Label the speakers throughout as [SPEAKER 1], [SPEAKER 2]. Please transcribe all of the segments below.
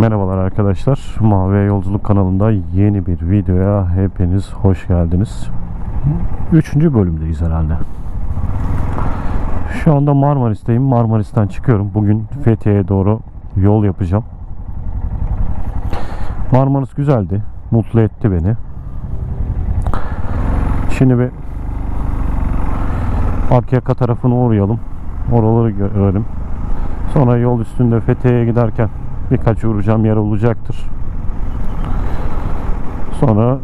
[SPEAKER 1] Merhabalar arkadaşlar. Mavi Yolculuk kanalında yeni bir videoya hepiniz hoş geldiniz. Üçüncü bölümdeyiz herhalde. Şu anda Marmaris'teyim. Marmaris'ten çıkıyorum. Bugün Fethiye'ye doğru yol yapacağım. Marmaris güzeldi. Mutlu etti beni. Şimdi bir Akyaka tarafına uğrayalım. Oraları görelim. Sonra yol üstünde Fethiye'ye giderken birkaç uğrayacağım yer olacaktır. Sonra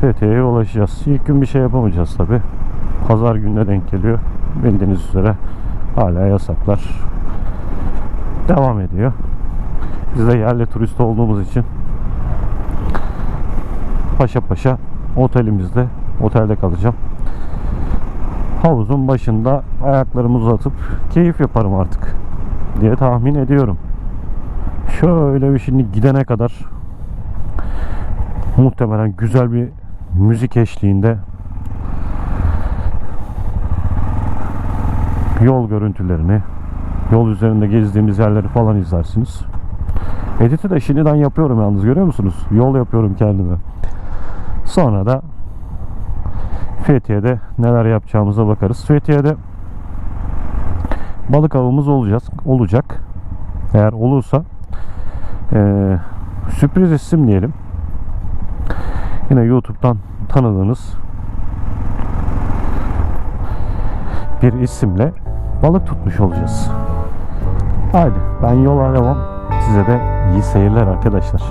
[SPEAKER 1] Fethiye'ye ulaşacağız. İlk gün bir şey yapamayacağız tabi. Pazar gününe denk geliyor. Bildiğiniz üzere hala yasaklar devam ediyor. Biz de yerli turist olduğumuz için paşa paşa otelimizde otelde kalacağım. Havuzun başında ayaklarımı uzatıp keyif yaparım artık diye tahmin ediyorum. Şöyle bir şimdi gidene kadar muhtemelen güzel bir müzik eşliğinde yol görüntülerini, yol üzerinde gezdiğimiz yerleri falan izlersiniz. Editi de şimdiden yapıyorum yalnız görüyor musunuz? Yol yapıyorum kendime. Sonra da Fethiye'de neler yapacağımıza bakarız. Fethiye'de balık avımız olacağız, olacak. Eğer olursa ee, sürpriz isim diyelim. Yine YouTube'dan tanıdığınız bir isimle balık tutmuş olacağız. Haydi ben yola devam. Size de iyi seyirler arkadaşlar.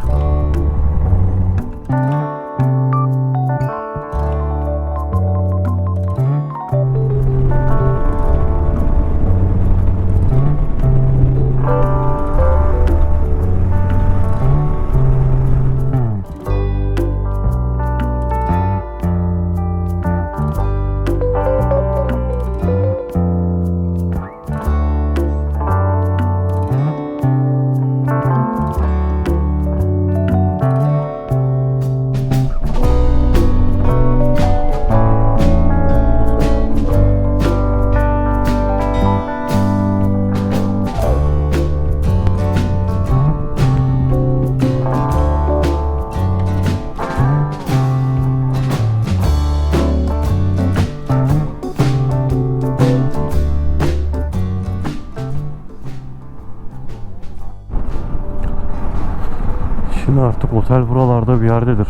[SPEAKER 1] Şimdi artık otel buralarda bir yerdedir.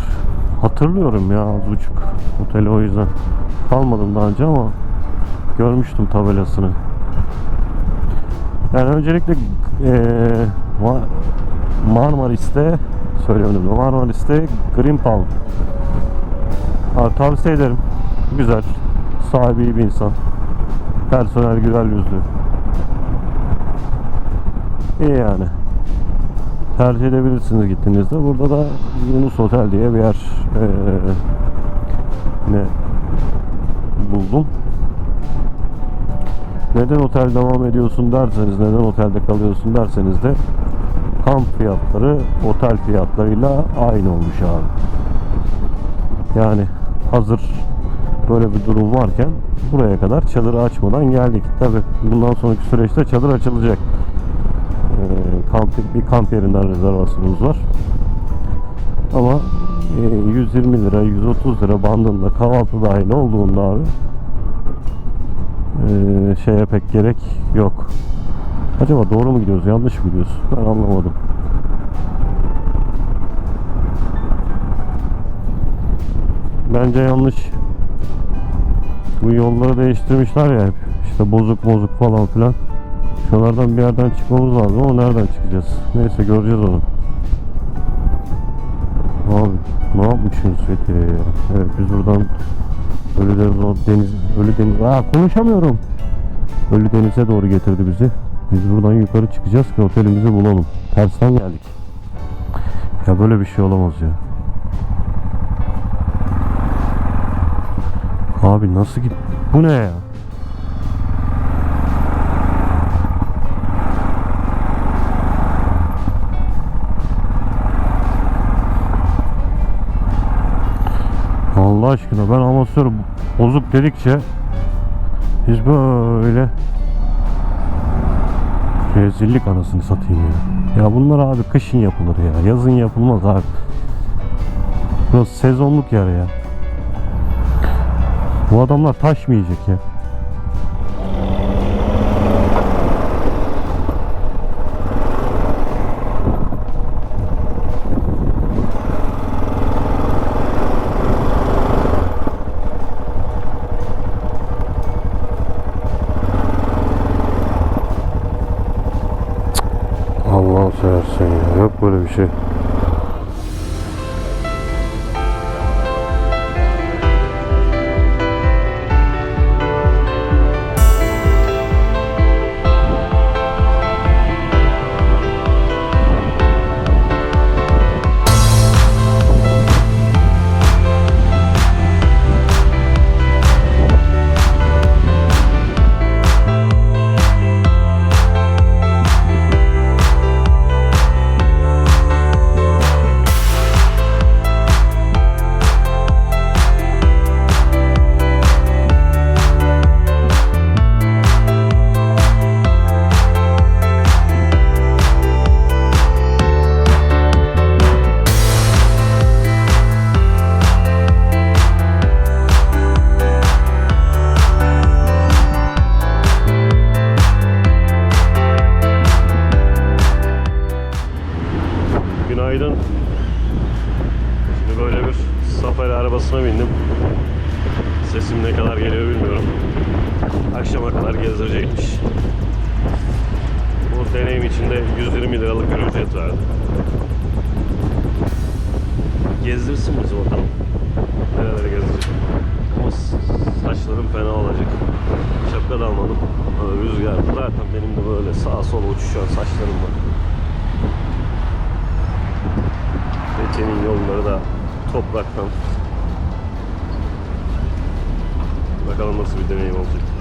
[SPEAKER 1] Hatırlıyorum ya az buçuk oteli o yüzden. Kalmadım daha önce ama görmüştüm tabelasını. Yani öncelikle Ma- Marmaris'te söylemedim de Marmaris'te Green Palm. Abi, tavsiye ederim. Güzel. Sahibi bir insan. Personel güler yüzlü. İyi yani tercih edebilirsiniz gittiğinizde. Burada da Yunus Otel diye bir yer eee, ne buldum. Neden otel devam ediyorsun derseniz, neden otelde kalıyorsun derseniz de kamp fiyatları otel fiyatlarıyla aynı olmuş abi. Yani hazır böyle bir durum varken buraya kadar çadırı açmadan geldik. Tabi bundan sonraki süreçte çadır açılacak kamp, bir kamp yerinden rezervasyonumuz var. Ama e, 120 lira, 130 lira bandında kahvaltı dahil olduğunda abi e, şeye pek gerek yok. Acaba doğru mu gidiyoruz, yanlış mı gidiyoruz? Ben anlamadım. Bence yanlış. Bu yolları değiştirmişler ya hep. İşte bozuk bozuk falan filan. Şuralardan bir yerden çıkmamız lazım ama nereden çıkacağız? Neyse göreceğiz onu. Abi ne yapmışsınız ya? Evet biz buradan Ölü Deniz, deniz, Ölü Deniz, aa konuşamıyorum. Ölü Deniz'e doğru getirdi bizi. Biz buradan yukarı çıkacağız ki otelimizi bulalım. Tersten geldik. Ya böyle bir şey olamaz ya. Abi nasıl git? Bu ne ya? Allah aşkına ben amatör bozuk dedikçe biz böyle rezillik anasını satayım ya. Ya bunlar abi kışın yapılır ya. Yazın yapılmaz abi. Burası sezonluk yer ya. Bu adamlar taş mı yiyecek ya? Allah'ını seversen ya. Yok böyle bir şey. Arabasına bindim. Sesim ne kadar geliyor bilmiyorum. Akşama kadar gezdirecekmiş. Bu deneyim içinde 120 liralık bir ücret verdi. Gezdirsin bizi bakalım. Nerelere gezdirecek. Ama saçlarım fena olacak. Şapka da almadım. Böyle rüzgar. Zaten benim de böyle sağa sola uçuşan saçlarım var. Fethiye'nin yolları da topraktan. Bakalım nasıl bir deneyim olacak.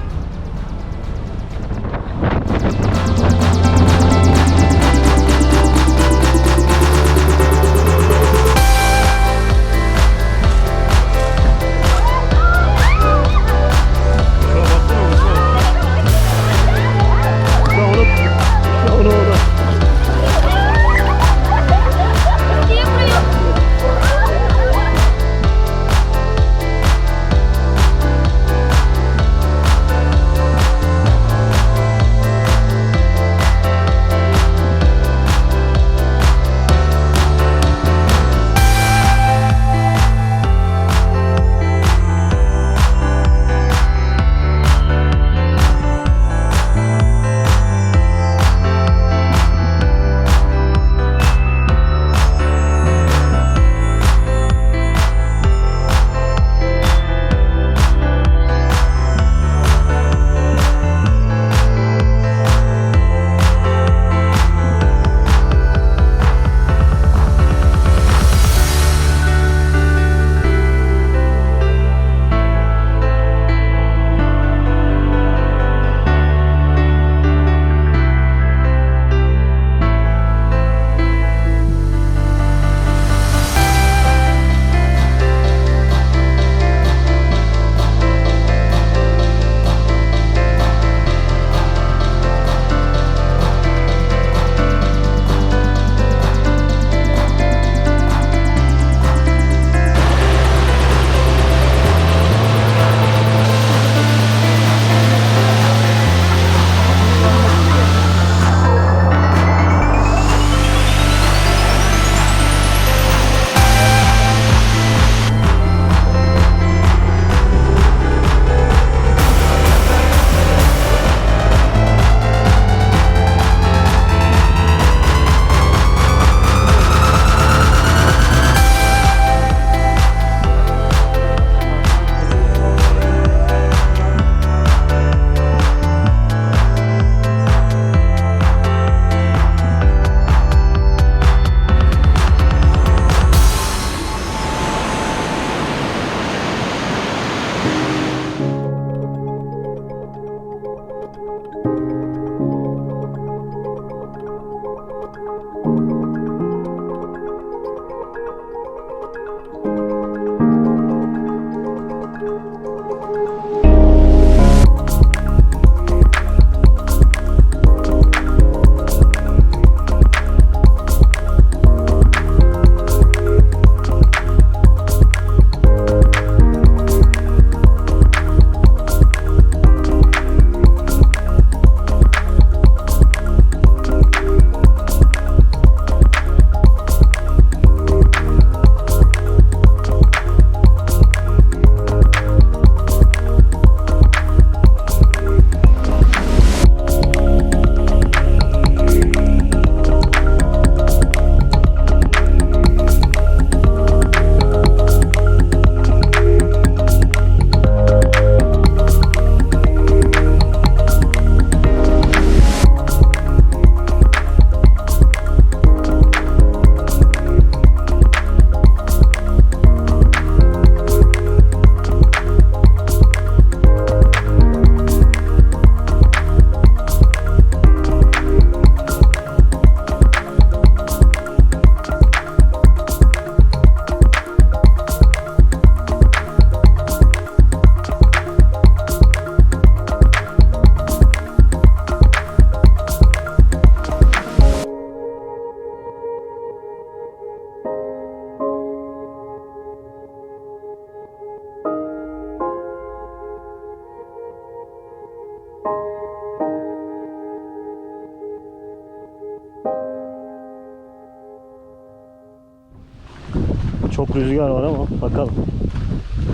[SPEAKER 1] Çok rüzgar var ama bakalım.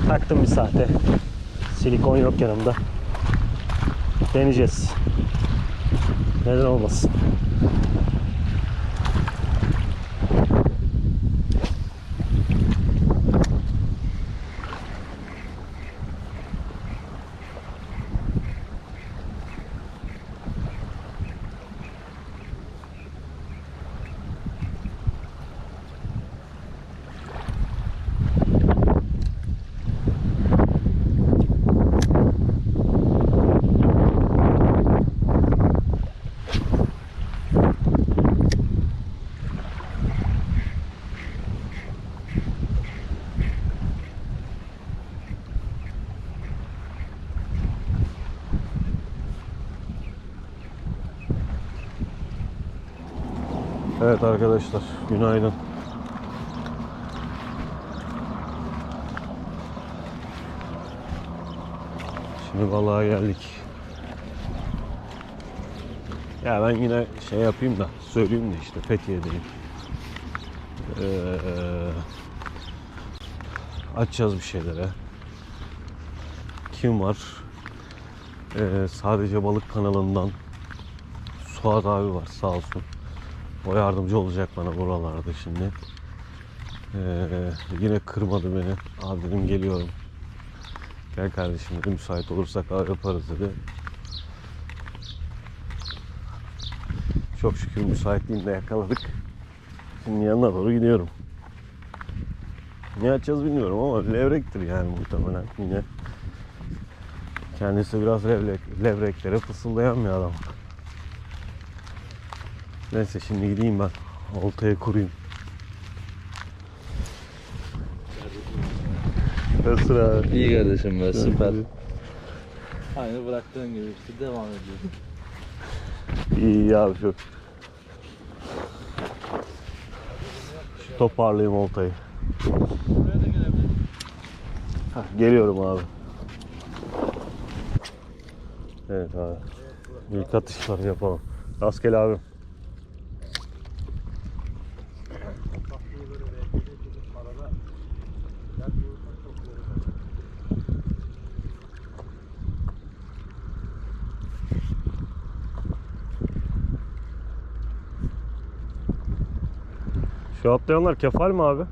[SPEAKER 1] Taktım bir saate. Silikon yok yanımda. Deneyeceğiz. Neden olmasın. Evet arkadaşlar günaydın. Şimdi balığa geldik. Ya ben yine şey yapayım da söyleyeyim de işte Fethiye'deyim. Ee, açacağız bir şeylere. Kim var? Ee, sadece balık kanalından Suat abi var sağ olsun. O yardımcı olacak bana buralarda şimdi. Ee, yine kırmadı beni. Abi dedim geliyorum. Gel kardeşim dedim müsait olursak yaparız dedi. Çok şükür müsaitliğini de yakaladık. Şimdi yanına doğru gidiyorum. Ne yapacağız bilmiyorum ama levrektir yani muhtemelen yine. Kendisi biraz levrek, levreklere fısıldayan bir adam. Neyse şimdi gideyim ben. Oltaya kurayım. Nasıl abi?
[SPEAKER 2] İyi kardeşim be süper. Aynı bıraktığın gibi işte devam ediyorsun.
[SPEAKER 1] İyi iyi abi çok. Şu toparlayayım oltayı. Hah, geliyorum abi. Evet abi. İlk atışları yapalım. Rastgele abi. Şu atlayanlar kefal mi abi?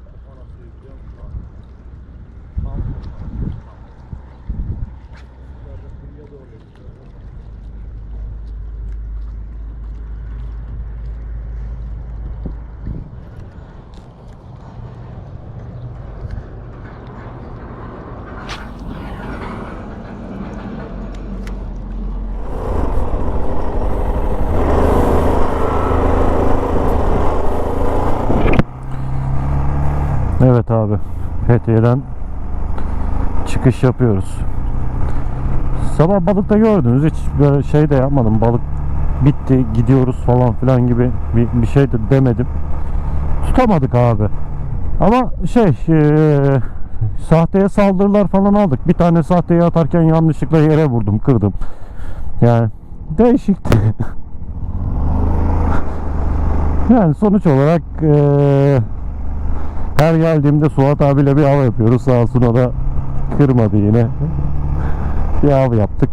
[SPEAKER 1] Evet abi. Fethiye'den çıkış yapıyoruz. Sabah balıkta gördünüz. Hiç böyle şey de yapmadım. Balık bitti gidiyoruz falan filan gibi bir, bir şey de demedim. Tutamadık abi. Ama şey eee, sahteye saldırılar falan aldık. Bir tane sahteyi atarken yanlışlıkla yere vurdum kırdım. Yani değişikti. yani sonuç olarak eee her geldiğimde Suat abiyle bir av yapıyoruz. Sağ olsun o da kırmadı yine. Bir av yaptık.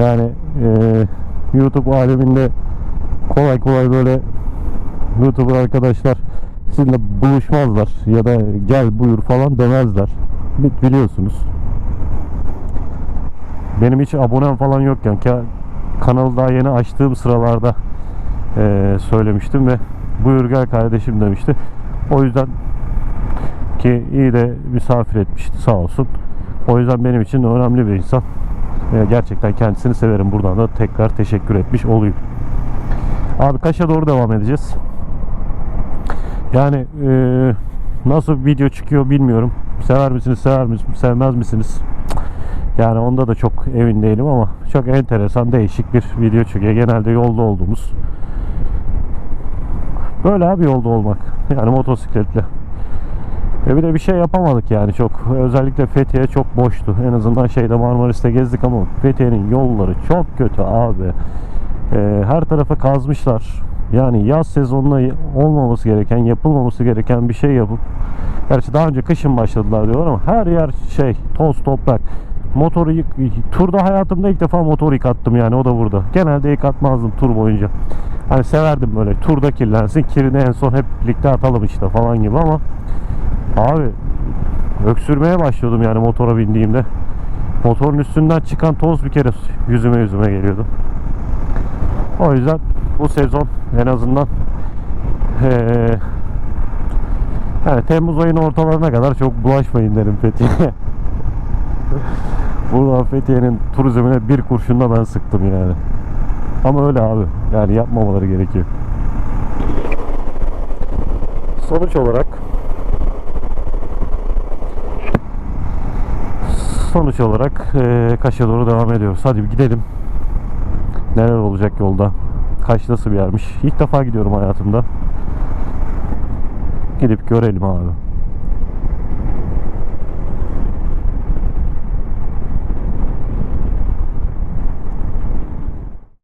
[SPEAKER 1] Yani eee, YouTube aleminde kolay kolay böyle YouTuber arkadaşlar sizinle buluşmazlar ya da gel buyur falan demezler. Bi- Biliyorsunuz. Benim hiç abonem falan yokken kanalı daha yeni açtığım sıralarda eee, söylemiştim ve buyur gel kardeşim demişti. O yüzden ki iyi de misafir etmişti sağ olsun. O yüzden benim için önemli bir insan. Ee, Gerçekten kendisini severim. Buradan da tekrar teşekkür etmiş olayım. Abi Kaş'a doğru devam edeceğiz. Yani e, nasıl video çıkıyor bilmiyorum. Sever misiniz, sever misiniz, sevmez misiniz? Yani onda da çok emin değilim ama çok enteresan, değişik bir video çıkıyor. Genelde yolda olduğumuz Böyle abi yolda olmak. Yani motosikletle. Ve bir de bir şey yapamadık yani çok. Özellikle Fethiye çok boştu. En azından şeyde Marmaris'te gezdik ama Fethiye'nin yolları çok kötü abi. Ee, her tarafa kazmışlar. Yani yaz sezonunda olmaması gereken, yapılmaması gereken bir şey yapıp Gerçi daha önce kışın başladılar diyorlar ama her yer şey toz toprak. Motoru yık, turda hayatımda ilk defa motor yıkattım yani o da burada. Genelde yıkatmazdım tur boyunca. Hani severdim böyle turda kirlensin kirini en son hep birlikte atalım işte falan gibi ama abi öksürmeye başlıyordum yani motora bindiğimde. Motorun üstünden çıkan toz bir kere yüzüme yüzüme geliyordu. O yüzden bu sezon en azından eee yani Temmuz ayının ortalarına kadar çok bulaşmayın derim Fethiye'ye. Buradan Fethiye'nin turizmine bir kurşunla ben sıktım yani. Ama öyle abi. Yani yapmamaları gerekiyor. Sonuç olarak sonuç olarak eee Kaş'a doğru devam ediyoruz. Hadi bir gidelim. Neler olacak yolda? Kaş nasıl bir yermiş? İlk defa gidiyorum hayatımda. Gidip görelim abi.